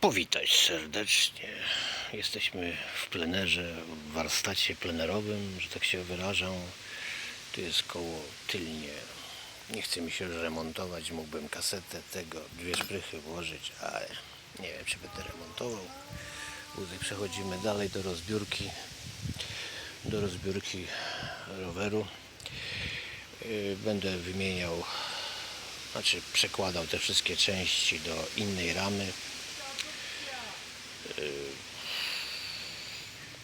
powitać serdecznie. Jesteśmy w plenerze, w warsztacie plenerowym, że tak się wyrażam. Tu jest koło tylnie. Nie chce mi się remontować, mógłbym kasetę tego, dwie szprychy włożyć, ale nie wiem, czy będę remontował. Tutaj przechodzimy dalej do rozbiórki, do rozbiórki roweru. Yy, Będę wymieniał, znaczy przekładał te wszystkie części do innej ramy.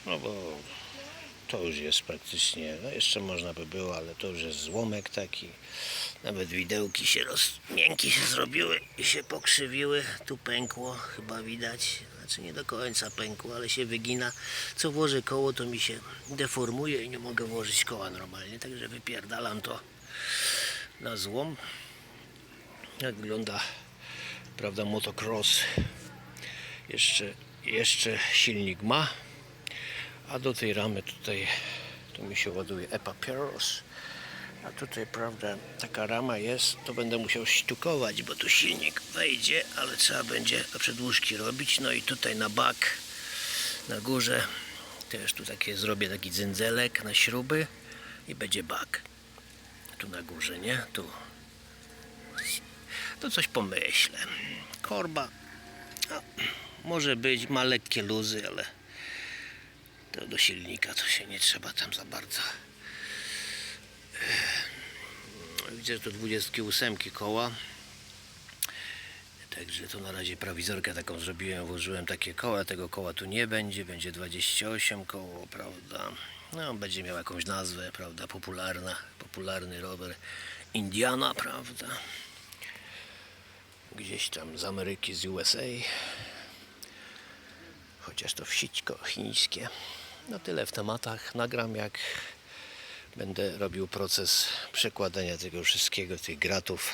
No bo to już jest praktycznie, no jeszcze można by było, ale to już jest złomek taki. Nawet widełki się roz... miękkie się zrobiły i się pokrzywiły. Tu pękło, chyba widać. Znaczy nie do końca pękło, ale się wygina. Co włożę koło, to mi się deformuje i nie mogę włożyć koła normalnie. Także wypierdalam to na złom. Jak wygląda, prawda, motocross. Jeszcze, jeszcze silnik ma. A do tej ramy tutaj to mi się ładuje Epapiros. A tutaj, prawda, taka rama jest, to będę musiał ściukować, bo tu silnik wejdzie, ale trzeba będzie przedłużki robić. No i tutaj na bak, na górze, też tu takie zrobię taki dzędzelek na śruby i będzie bak. Tu na górze, nie? Tu. To coś pomyślę. Korba, no, może być, ma lekkie luzy, ale to do silnika to się nie trzeba tam za bardzo. Ech, Widzę, że to 28 koła. Także to na razie prowizorkę taką zrobiłem, włożyłem takie koła, tego koła tu nie będzie, będzie 28 koło, prawda? No, będzie miał jakąś nazwę, prawda, popularna, popularny rower Indiana, prawda? Gdzieś tam z Ameryki, z USA chociaż to wsićko chińskie. No tyle w tematach. Nagram jak będę robił proces przekładania tego wszystkiego, tych gratów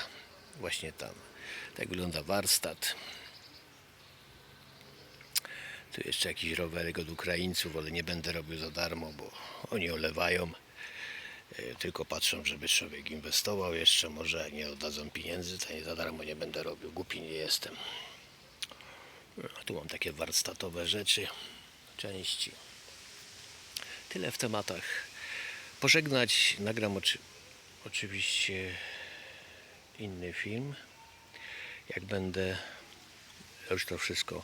właśnie tam. Tak wygląda warsztat. Tu jeszcze jakiś rowerek od Ukraińców, ale nie będę robił za darmo, bo oni olewają. E, Tylko patrzą, żeby człowiek inwestował jeszcze. Może nie oddadzą pieniędzy, to nie za darmo nie będę robił. Głupi nie jestem. No, tu mam takie warsztatowe rzeczy, części. Tyle w tematach. Pożegnać, nagram oczy, oczywiście inny film. Jak będę już to wszystko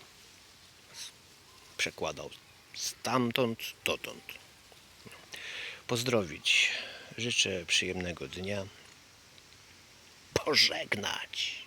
przekładał stamtąd, dotąd. Pozdrowić. Życzę przyjemnego dnia. Pożegnać.